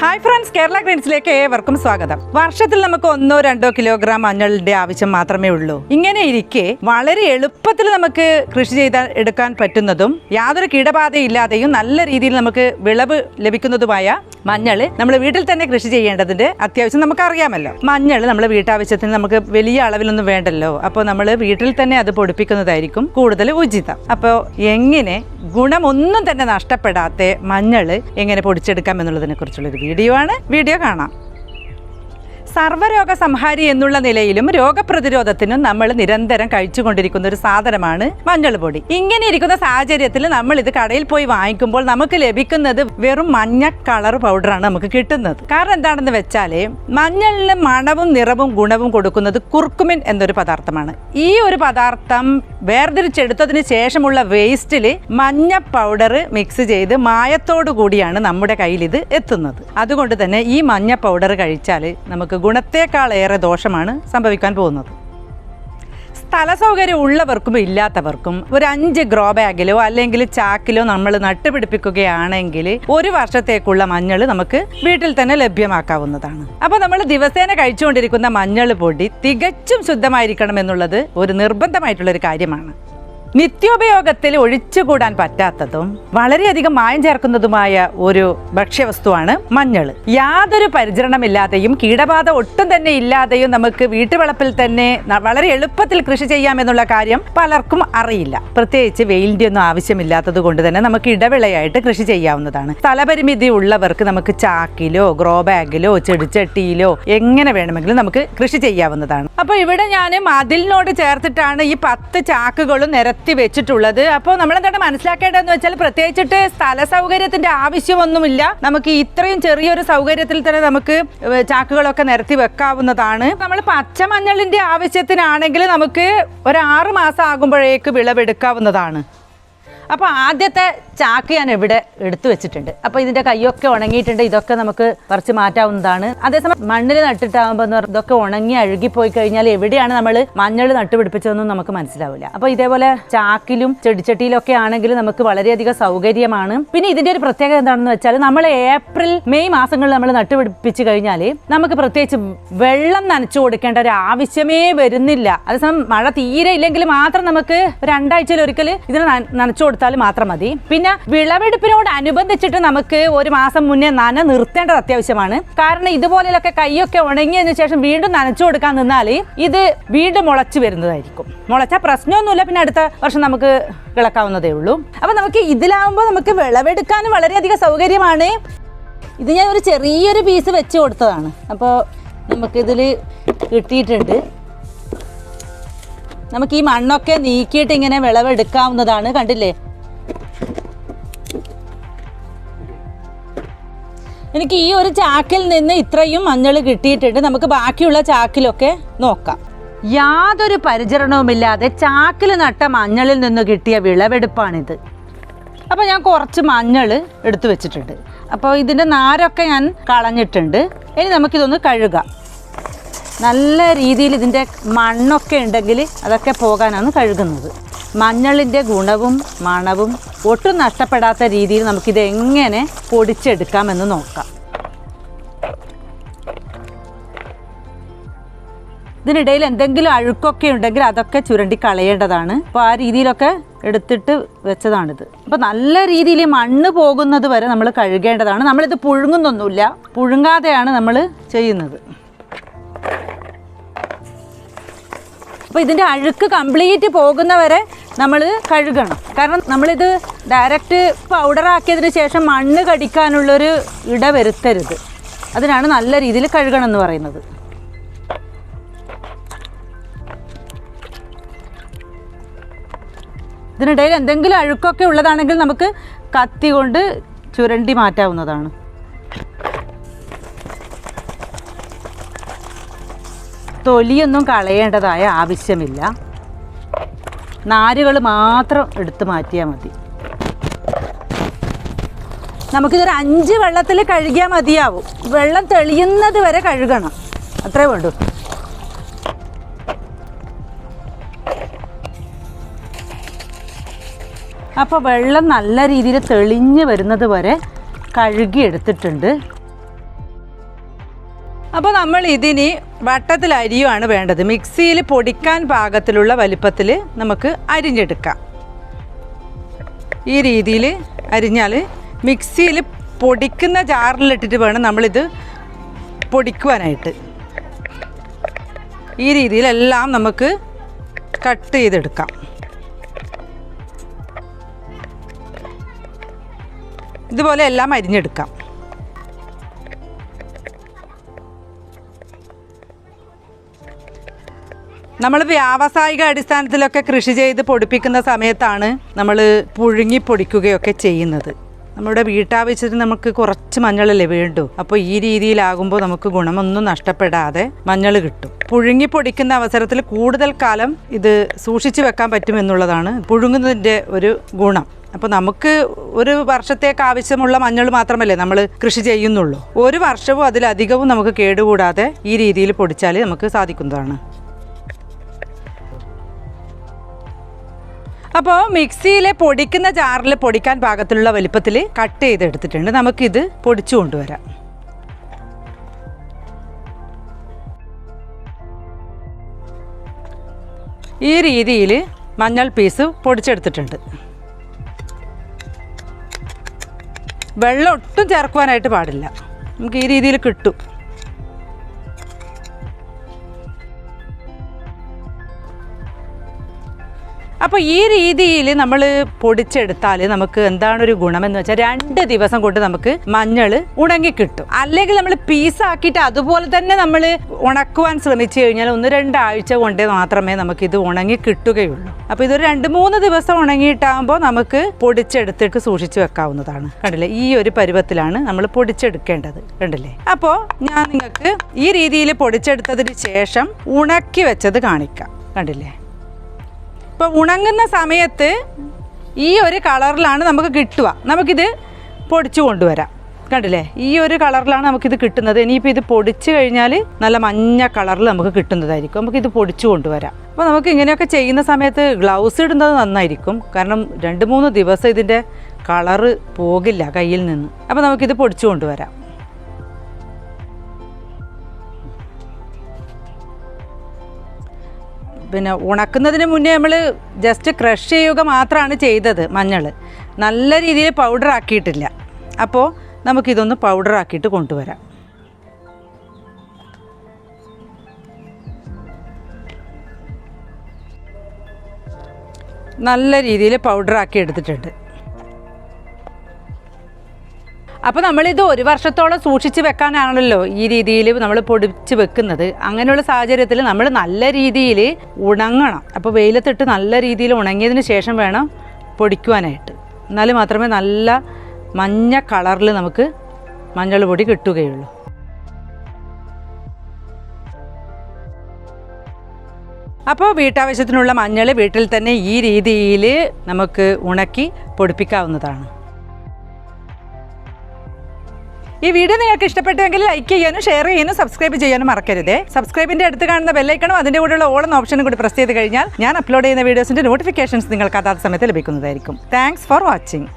Hi friends Kerala ഗ്രീൻസിലേക്ക് ഏവർക്കും സ്വാഗതം. വർഷത്തിൽ നമുക്ക് ഒന്നോ രണ്ടോ കിലോഗ്രാം മഞ്ഞളിന്റെ ആവശ്യം മാത്രമേ ഉള്ളൂ. ഇങ്ങനെ ഇരിക്കെ വളരെ എളുപ്പത്തിൽ നമുക്ക് കൃഷി ചെയ്ത എടുക്കാൻ പറ്റുന്നതും യാതൊരു കീടബാധയില്ലാതെയും നല്ല രീതിയിൽ നമുക്ക് വിളവ് ലഭിക്കുന്നതുമായ മഞ്ഞൾ നമ്മൾ വീട്ടിൽ തന്നെ കൃഷി ചെയ്യേണ്ടതിന്റെ അത്യാവശ്യം നമുക്ക് അറിയാമല്ലോ മഞ്ഞൾ നമ്മൾ വീട്ടാവശ്യത്തിന് നമുക്ക് വലിയ അളവിലൊന്നും വേണ്ടല്ലോ. അപ്പോൾ നമ്മൾ വീട്ടിൽ തന്നെ അത് പൊടിപ്പിക്കുന്നതായിരിക്കും കൂടുതൽ ഉചിതം. അപ്പോൾ എങ്ങനെ ഗുണമൊന്നും തന്നെ നഷ്ടപ്പെടാത്ത മഞ്ഞൾ എങ്ങനെ പൊടിച്ചെടുക്കാം എന്നുള്ളതിനെ കുറിച്ചുള്ളൊരു വീഡിയോ ആണ്. വീഡിയോ കാണാം. സർവരോഗ സംഹാരി എന്നുള്ള നിലയിലും രോഗപ്രതിരോധത്തിനും നമ്മൾ നിരന്തരം കഴിച്ചുകൊണ്ടിരിക്കുന്ന ഒരു സാധനമാണ് മഞ്ഞൾ പൊടി ഇങ്ങനെ ഇരിക്കുന്ന സാഹചര്യത്തിൽ നമ്മൾ ഇത് കടയിൽ പോയി വാങ്ങിക്കുമ്പോൾ നമുക്ക് ലഭിക്കുന്നത് വെറും മഞ്ഞ കളർ പൗഡറാണ് നമുക്ക് കിട്ടുന്നത്. കാരണം എന്താണെന്ന് വെച്ചാൽ മഞ്ഞളിന് മണവും നിറവും ഗുണവും കൊടുക്കുന്നത് കുർക്കുമിൻ എന്നൊരു പദാർത്ഥമാണ്. ഈ ഒരു പദാർത്ഥം വേർതിരിച്ചെടുത്തതിന് ശേഷമുള്ള വേസ്റ്റിൽ മഞ്ഞ പൗഡർ മിക്സ് ചെയ്ത് മായത്തോടു കൂടിയാണ് നമ്മുടെ കയ്യിൽ ഇത് എത്തുന്നത്. അതുകൊണ്ട് തന്നെ ഈ മഞ്ഞ പൗഡർ കഴിച്ചാൽ നമുക്ക് ഗുണത്തേക്കാളേറെ ദോഷമാണ് സംഭവിക്കാൻ പോകുന്നത്. സ്ഥല സൗകര്യം ഉള്ളവർക്കും ഇല്ലാത്തവർക്കും ഒരു അഞ്ച് ഗ്രോ ബാഗിലോ അല്ലെങ്കിൽ ചാക്കിലോ നമ്മൾ നട്ടുപിടിപ്പിക്കുകയാണെങ്കിൽ ഒരു വർഷത്തേക്കുള്ള മഞ്ഞൾ നമുക്ക് വീട്ടിൽ തന്നെ ലഭ്യമാക്കാവുന്നതാണ്. അപ്പോൾ നമ്മൾ ദിവസേന കഴിച്ചുകൊണ്ടിരിക്കുന്ന മഞ്ഞൾ പൊടി തികച്ചും ശുദ്ധമായിരിക്കണം എന്നുള്ളത് ഒരു നിർബന്ധമായിട്ടുള്ളൊരു കാര്യമാണ്. നിത്യോപയോഗത്തിൽ ഒഴിച്ചുകൂടാൻ പറ്റാത്തതും വളരെയധികം മായം ചേർക്കുന്നതുമായ ഒരു ഭക്ഷ്യവസ്തുവാണ് മഞ്ഞൾ യാതൊരു പരിചരണമില്ലാതെയും കീടബാധ ഒട്ടും തന്നെ ഇല്ലാതെയും നമുക്ക് വീട്ടുവളപ്പിൽ തന്നെ വളരെ എളുപ്പത്തിൽ കൃഷി ചെയ്യാമെന്നുള്ള കാര്യം പലർക്കും അറിയില്ല. പ്രത്യേകിച്ച് വെയിലിന്റെ ഒന്നും ആവശ്യമില്ലാത്തത് കൊണ്ട് തന്നെ നമുക്ക് ഇടവിളയായിട്ട് കൃഷി ചെയ്യാവുന്നതാണ്. സ്ഥലപരിമിതി ഉള്ളവർക്ക് നമുക്ക് ചാക്കിലോ ഗ്രോ ബാഗിലോ ചെടിച്ചട്ടിയിലോ എങ്ങനെ വേണമെങ്കിലും നമുക്ക് കൃഷി ചെയ്യാവുന്നതാണ്. അപ്പോൾ ഇവിടെ ഞാൻ മതിലിനോട് ചേർത്തിട്ടാണ് ഈ പത്ത് ചാക്കുകളും നിരത്തി വെച്ചിട്ടുള്ളത് അപ്പോൾ നമ്മൾ എന്താണ് മനസ്സിലാക്കേണ്ടതെന്ന് വെച്ചാൽ പ്രത്യേകിച്ചിട്ട് സ്ഥല സൗകര്യത്തിന്റെ ആവശ്യമൊന്നുമില്ല. നമുക്ക് ഇത്രയും ചെറിയൊരു സൗകര്യത്തിൽ തന്നെ നമുക്ക് ചാക്കുകളൊക്കെ നിരത്തി വെക്കാവുന്നതാണ്. നമ്മൾ പച്ചമഞ്ഞളിന്റെ ആവശ്യത്തിനാണെങ്കിൽ നമുക്ക് ഒരു ആറ് മാസം ആകുമ്പോഴേക്ക് വിളവെടുക്കാവുന്നതാണ്. അപ്പോൾ ആദ്യത്തെ ചാക്ക് ഞാൻ ഇവിടെ എടുത്തു വെച്ചിട്ടുണ്ട്. അപ്പോൾ ഇതിന്റെ കൈയൊക്കെ ഉണങ്ങിയിട്ടുണ്ട്. ഇതൊക്കെ നമുക്ക് കുറച്ച് മാറ്റാവുന്നതാണ്. അതേസമയം മണ്ണിൽ നട്ടിട്ടാകുമ്പോൾ ഇതൊക്കെ ഉണങ്ങി അഴുകിപ്പോയി കഴിഞ്ഞാൽ എവിടെയാണ് നമ്മൾ മഞ്ഞൾ നട്ടുപിടിപ്പിച്ചതെന്നും നമുക്ക് മനസ്സിലാവില്ല. അപ്പോൾ ഇതേപോലെ ചാക്കിലും ചെടിച്ചട്ടിയിലൊക്കെ ആണെങ്കിൽ നമുക്ക് വളരെയധികം സൗകര്യമാണ്. പിന്നെ ഇതിന്റെ ഒരു പ്രത്യേകത എന്താണെന്ന് വെച്ചാൽ നമ്മൾ ഏപ്രിൽ മെയ് മാസങ്ങളിൽ നമ്മൾ നട്ടുപിടിപ്പിച്ച് കഴിഞ്ഞാൽ നമുക്ക് പ്രത്യേകിച്ച് വെള്ളം നനച്ചു കൊടുക്കേണ്ട ഒരു ആവശ്യമേ വരുന്നില്ല. അതേസമയം മഴ തീരെ ഇല്ലെങ്കിൽ മാത്രം നമുക്ക് രണ്ടാഴ്ചയിൽ ഒരിക്കൽ ഇതിന് നനച്ചു കൊടുത്താൽ മാത്രം മതി. പിന്നെ വിളവെടുപ്പിനോട് അനുബന്ധിച്ചിട്ട് നമുക്ക് ഒരു മാസം മുന്നേ നന നിർത്തേണ്ടത് അത്യാവശ്യമാണ്. കാരണം ഇതുപോലെയൊക്കെ കൈയൊക്കെ ഉണങ്ങിയതിനു ശേഷം വീണ്ടും നനച്ചു കൊടുക്കാൻ നിന്നാൽ ഇത് വീണ്ടും മുളച്ചു വരുന്നതായിരിക്കും. മുളച്ച പ്രശ്നമൊന്നുമില്ല. പിന്നെ അടുത്ത വർഷം നമുക്ക് കിളക്കാവുന്നതേ ഉള്ളൂ. അപ്പോൾ നമുക്ക് ഇതിലാവുമ്പോൾ നമുക്ക് വിളവെടുക്കാനും വളരെയധികം സൗകര്യമാണ്. ഇത് ഞാൻ ഒരു ചെറിയൊരു പീസ് വെച്ച് കൊടുത്തതാണ്. അപ്പോൾ നമുക്കിതിൽ കിട്ടിയിട്ടുണ്ട്. നമുക്ക് ഈ മണ്ണൊക്കെ നീക്കിയിട്ട് ഇങ്ങനെ വിളവെടുക്കാവുന്നതാണ്. കണ്ടില്ലേ? എനിക്ക് ഈ ഒരു ചാക്കിൽ നിന്ന് ഇത്രയും മഞ്ഞൾ കിട്ടിയിട്ടുണ്ട്. നമുക്ക് ബാക്കിയുള്ള ചാക്കിലൊക്കെ നോക്കാം. യാതൊരു പരിചരണവുമില്ലാതെ ചാക്കിൽ നട്ട മഞ്ഞളിൽ നിന്ന് കിട്ടിയ വിളവെടുപ്പാണിത്. അപ്പോൾ ഞാൻ കുറച്ച് മഞ്ഞൾ എടുത്തു വെച്ചിട്ടുണ്ട്. അപ്പോൾ ഇതിന്റെ നാരൊക്കെ ഞാൻ കളഞ്ഞിട്ടുണ്ട്. ഇനി നമുക്കിതൊന്ന് കഴുകാം. നല്ല രീതിയിൽ ഇതിന്റെ മണ്ണൊക്കെ ഉണ്ടെങ്കിൽ അതൊക്കെ പോകാനാണ് കഴുകുന്നത്. മഞ്ഞളിന്റെ ഗുണവും മണവും ഒട്ടും നഷ്ടപ്പെടാത്ത രീതിയിൽ നമുക്കിത് എങ്ങനെ പൊടിച്ചെടുക്കാമെന്ന് നോക്കാം. ഇതിനിടയിൽ എന്തെങ്കിലും അഴുക്കൊക്കെ ഉണ്ടെങ്കിൽ അതൊക്കെ ചുരണ്ടി കളയേണ്ടതാണ്. അപ്പോൾ ആ രീതിയിലൊക്കെ എടുത്തിട്ട് വെച്ചതാണിത്. അപ്പോൾ നല്ല രീതിയിൽ മണ്ണ് പോകുന്നത് വരെ നമ്മൾ കഴുകേണ്ടതാണ്. നമ്മളിത് പുഴുങ്ങുന്നൊന്നുമില്ല. പുഴുങ്ങാതെയാണ് നമ്മൾ ചെയ്യുന്നത്. അപ്പോൾ ഇതിന്റെ അഴുക്ക് കംപ്ലീറ്റ് പോകുന്നവരെ നമ്മൾ കഴുകണം. കാരണം നമ്മളിത് ഡയറക്റ്റ് പൗഡർ ആക്കിയതിന് ശേഷം മണ്ണ് കടിക്കാനുള്ളൊരു ഇട വരുത്തരുത്. അതിനാണ് നല്ല രീതിയിൽ കഴുകണം എന്ന് പറയുന്നത്. ഇതിനിടയിൽ എന്തെങ്കിലും അഴുക്കൊക്കെ ഉള്ളതാണെങ്കിൽ നമുക്ക് കത്തി കൊണ്ട് ചുരണ്ടി മാറ്റാവുന്നതാണ്. തൊലിയൊന്നും കളയേണ്ടതായ ആവശ്യമില്ല. നാരുകൾ മാത്രം എടുത്തു മാറ്റിയാൽ മതി. നമുക്കിതൊരു അഞ്ച് വെള്ളത്തിൽ കഴുകിയാൽ മതിയാവും. വെള്ളം തെളിയുന്നത് വരെ കഴുകണം. അത്രേ വേണ്ടൂ അപ്പോൾ വെള്ളം നല്ല രീതിയിൽ തെളിഞ്ഞ് വരുന്നത് വരെ കഴുകി എടുത്തിട്ടുണ്ട്. അപ്പോൾ നമ്മൾ ഇതിനി വട്ടത്തിൽ അരിയുമാണ് വേണ്ടത്. മിക്സിയിൽ പൊടിക്കാൻ പാകത്തിലുള്ള വലിപ്പത്തിൽ നമുക്ക് അരിഞ്ഞെടുക്കാം. ഈ രീതിയിൽ അരിഞ്ഞാൽ മിക്സിയിൽ പൊടിക്കുന്ന ജാറിലിട്ടിട്ട് വേണം നമ്മളിത് പൊടിക്കുവാനായിട്ട്. ഈ രീതിയിലെല്ലാം നമുക്ക് കട്ട് ചെയ്തെടുക്കാം. ഇതുപോലെ എല്ലാം അരിഞ്ഞെടുക്കാം. നമ്മൾ വ്യാവസായിക അടിസ്ഥാനത്തിലൊക്കെ കൃഷി ചെയ്ത് പൊടിപ്പിക്കുന്ന സമയത്താണ് നമ്മൾ പുഴുങ്ങി പൊടിക്കുകയൊക്കെ ചെയ്യുന്നത്. നമ്മുടെ വീട്ടാവശ്യത്തിന് നമുക്ക് കുറച്ച് മഞ്ഞളല്ലേ വേണ്ടു? അപ്പോൾ ഈ രീതിയിലാകുമ്പോൾ നമുക്ക് ഗുണമൊന്നും നഷ്ടപ്പെടാതെ മഞ്ഞൾ കിട്ടും. പുഴുങ്ങി പൊടിക്കുന്ന അവസരത്തിൽ കൂടുതൽ കാലം ഇത് സൂക്ഷിച്ചു വെക്കാൻ പറ്റുമെന്നുള്ളതാണ് പുഴുങ്ങുന്നതിന്റെ ഒരു ഗുണം. അപ്പോൾ നമുക്ക് ഒരു വർഷത്തേക്ക് ആവശ്യമുള്ള മഞ്ഞൾ മാത്രമല്ലേ നമ്മൾ കൃഷി ചെയ്യുന്നുള്ളൂ. ഒരു വർഷവും അതിലധികവും നമുക്ക് കേടുകൂടാതെ ഈ രീതിയിൽ പൊടിച്ചാൽ നമുക്ക് സാധിക്കുന്നതാണ്. അപ്പോൾ മിക്സിയിലെ പൊടിക്കുന്ന ജാറിൽ പൊടിക്കാൻ പാകത്തിലുള്ള വലിപ്പത്തിൽ കട്ട് ചെയ്തെടുത്തിട്ടുണ്ട്. നമുക്കിത് പൊടിച്ചു കൊണ്ടുവരാം. ഈ രീതിയിൽ മഞ്ഞൾ പീസ് പൊടിച്ചെടുത്തിട്ടുണ്ട്. വെള്ളം ഒട്ടും ചേർക്കുവാനായിട്ട് പാടില്ല. നമുക്ക് ഈ രീതിയിൽ കിട്ടും. അപ്പോൾ ഈ രീതിയിൽ നമ്മൾ പൊടിച്ചെടുത്താൽ നമുക്ക് എന്താണ് ഒരു ഗുണമെന്ന് വെച്ചാൽ രണ്ട് ദിവസം കൊണ്ട് നമുക്ക് മഞ്ഞൾ ഉണങ്ങി കിട്ടും. അല്ലെങ്കിൽ നമ്മൾ പീസാക്കിയിട്ട് അതുപോലെ തന്നെ നമ്മൾ ഉണക്കുവാൻ ശ്രമിച്ചു കഴിഞ്ഞാൽ ഒന്ന് രണ്ടാഴ്ച കൊണ്ട് മാത്രമേ നമുക്ക് ഇത് ഉണങ്ങി കിട്ടുകയുള്ളൂ. അപ്പോൾ ഇതൊരു രണ്ട് മൂന്ന് ദിവസം ഉണങ്ങിയിട്ടാകുമ്പോൾ നമുക്ക് പൊടിച്ചെടുത്തിട്ട് സൂക്ഷിച്ചു വെക്കാവുന്നതാണ്. കണ്ടില്ലേ? ഈ ഒരു പരുവത്തിലാണ് നമ്മൾ പൊടിച്ചെടുക്കേണ്ടത്. കണ്ടില്ലേ? അപ്പോൾ ഞാൻ നിങ്ങൾക്ക് ഈ രീതിയിൽ പൊടിച്ചെടുത്തതിന് ശേഷം ഉണക്കി വെച്ചത് കാണിക്കാം. കണ്ടില്ലേ? ഇപ്പോൾ ഉണങ്ങുന്ന സമയത്ത് ഈ ഒരു കളറിലാണ് നമുക്ക് കിട്ടുക. നമുക്കിത് പൊടിച്ചു കൊണ്ടുവരാം. കണ്ടില്ലേ? ഈ ഒരു കളറിലാണ് നമുക്കിത് കിട്ടുന്നത്. ഇനിയിപ്പോൾ ഇത് പൊടിച്ചു കഴിഞ്ഞാൽ നല്ല മഞ്ഞ കളറിൽ നമുക്ക് കിട്ടുന്നതായിരിക്കും. നമുക്കിത് പൊടിച്ചു കൊണ്ടുവരാം. അപ്പോൾ നമുക്ക് ഇങ്ങനെയൊക്കെ ചെയ്യുന്ന സമയത്ത് ഗ്ലൗസ് ഇടുന്നത് നന്നായിരിക്കും. കാരണം രണ്ട് മൂന്ന് ദിവസം ഇതിന്റെ കളറ് പോകില്ല കയ്യിൽ നിന്ന്. അപ്പോൾ നമുക്കിത് പൊടിച്ചു കൊണ്ടുവരാം. പിന്നെ ഉണക്കുന്നതിന് മുന്നേ നമ്മൾ ജസ്റ്റ് ക്രഷ് ചെയ്യുക മാത്രമാണ് ചെയ്തത് മഞ്ഞൾ നല്ല രീതിയിൽ പൗഡർ ആക്കിയിട്ടില്ല. അപ്പോൾ നമുക്കിതൊന്ന് പൗഡർ ആക്കിയിട്ട് കൊണ്ടുവരാം. നല്ല രീതിയിൽ പൗഡർ ആക്കി എടുത്തിട്ടുണ്ട്. അപ്പോൾ നമ്മളിത് ഒരു വർഷത്തോളം സൂക്ഷിച്ച് വെക്കാനാണല്ലോ ഈ രീതിയിൽ നമ്മൾ പൊടിച്ച് വെക്കുന്നത്. അങ്ങനെയുള്ള സാഹചര്യത്തിൽ നമ്മൾ നല്ല രീതിയിൽ ഉണങ്ങണം. അപ്പോൾ വെയിലത്തിട്ട് നല്ല രീതിയിൽ ഉണങ്ങിയതിന് ശേഷം വേണം പൊടിക്കുവാനായിട്ട്. എന്നാൽ മാത്രമേ നല്ല മഞ്ഞ കളറിൽ നമുക്ക് മഞ്ഞൾ പൊടി കിട്ടുകയുള്ളൂ. അപ്പോൾ വീട്ടാവശ്യത്തിനുള്ള മഞ്ഞൾ വീട്ടിൽ തന്നെ ഈ രീതിയിൽ നമുക്ക് ഉണക്കി പൊടിപ്പിക്കാവുന്നതാണ്. ഈ വീഡിയോ നിങ്ങൾക്ക് ഇഷ്ടപ്പെട്ടുവെങ്കിൽ ലൈക്ക് ചെയ്യാനും ഷെയർ ചെയ്യാനും സബ്സ്ക്രൈബ് ചെയ്യാനും മറക്കരുത്. സബ്സ്ക്രൈബിന്റെ അടുത്ത് കാണുന്ന ബെല്ലൈക്കണം അതിന്റെ കൂടെയുള്ള ഓളം ഓപ്ഷനും കൂടി പ്രസ് ചെയ്ത് കഴിഞ്ഞാൽ ഞാൻ അപ്ലോഡ് ചെയ്യുന്ന വീഡിയോസിന്റെ നോട്ടിഫിക്കേഷൻസ് നിങ്ങൾക്ക് അതാത് സമയത്ത് ലഭിക്കുന്നതായിരിക്കും. Thanks for watching